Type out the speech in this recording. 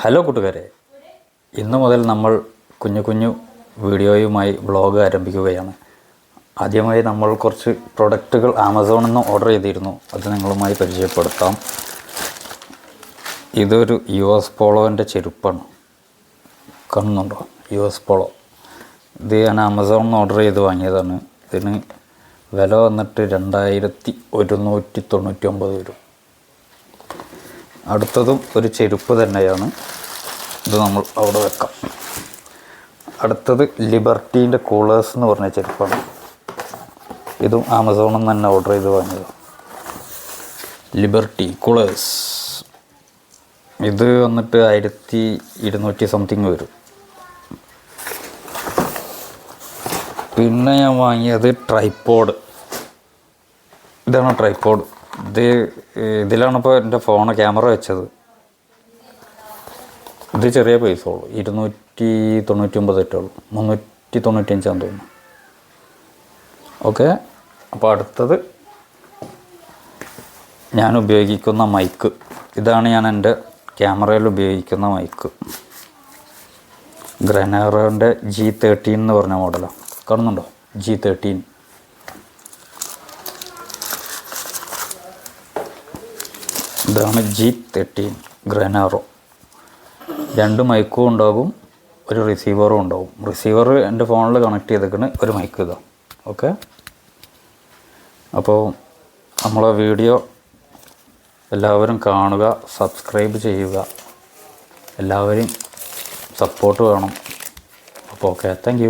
Hello കൂട്ടുകാരെ. ഇന്നു മുതൽ നമ്മൾ കുഞ്ഞു കുഞ്ഞു വീഡിയോയുമായി വ്ളോഗ് ആരംഭിക്കുകയാണ്. ആദ്യമായി നമ്മൾ കുറച്ച് പ്രൊഡക്റ്റുകൾ ആമസോണിൽ നിന്ന് ഓർഡർ ചെയ്തിരുന്നു. അത് നിങ്ങളുമായി പരിചയപ്പെടുത്താം. ഇതൊരു യു എസ് പോളോന്റെ ചെരുപ്പാണ്. കാണുന്നുണ്ടോ യു എസ് പോളോ. ഇത് ഞാൻ ആമസോണിൽ നിന്ന് ഓർഡർ ചെയ്ത് വാങ്ങിയതാണ്. ഇതിന് വില വന്നിട്ട് രണ്ടായിരത്തി ഒരുന്നൂറ്റി തൊണ്ണൂറ്റി ഒമ്പത് വരും. അടുത്തതും ഒരു ചെരുപ്പ് തന്നെയാണ്. ഇത് നമ്മൾ അവിടെ വെക്കാം. അടുത്തത് ലിബർട്ടീന്റെ കൂളേഴ്സ് എന്ന് പറഞ്ഞ ചെരുപ്പാണ്. ഇതും ആമസോണിൽ നിന്ന് തന്നെ ഓർഡർ ചെയ്ത് വാങ്ങിയത്. ലിബർട്ടി കൂളേഴ്സ് ഇത് വന്നിട്ട് ആയിരത്തി ഇരുന്നൂറ്റി സംതിങ് വരും. പിന്നെ ഞാൻ വാങ്ങിയത് ട്രൈപ്പോഡ് ഇതാണ് ട്രൈപ്പോഡ് ഇത് ഇതിലാണ് ഇപ്പോൾ എന്റെ ഫോൺ ക്യാമറ വെച്ചത്. ഇത് ചെറിയ പൈസ ഉള്ളൂ. ഇരുന്നൂറ്റി തൊണ്ണൂറ്റി ഒമ്പത് ഉള്ളൂ. മുന്നൂറ്റി തൊണ്ണൂറ്റഞ്ചാന്ന് തോന്നുന്നു. ഓക്കെ. അപ്പോൾ അടുത്തത് ഞാൻ ഉപയോഗിക്കുന്ന മൈക്ക്. ഇതാണ് ഞാൻ എന്റെ ക്യാമറയിൽ ഉപയോഗിക്കുന്ന മൈക്ക്. ഗ്രനാറോന്റെ ജി തേർട്ടീൻ എന്ന് പറഞ്ഞ മോഡലാണ്. കാണുന്നുണ്ടോ? ജി തേർട്ടീൻ ഇതാണ് ജി തേർട്ടീൻ ഗ്രനാറോ രണ്ട് മൈക്കും ഉണ്ടാകും ഒരു റിസീവറും ഉണ്ടാകും റിസീവർ എന്റെ ഫോണിൽ കണക്ട് ചെയ്തേക്കണ് ഒരു മൈക്ക് ഇതാ. ഓക്കെ അപ്പോൾ നമ്മളെ വീഡിയോ എല്ലാവരും കാണുക സബ്സ്ക്രൈബ് ചെയ്യുക. എല്ലാവരും സപ്പോർട്ട് വേണം. അപ്പോൾ ഓക്കെ താങ്ക്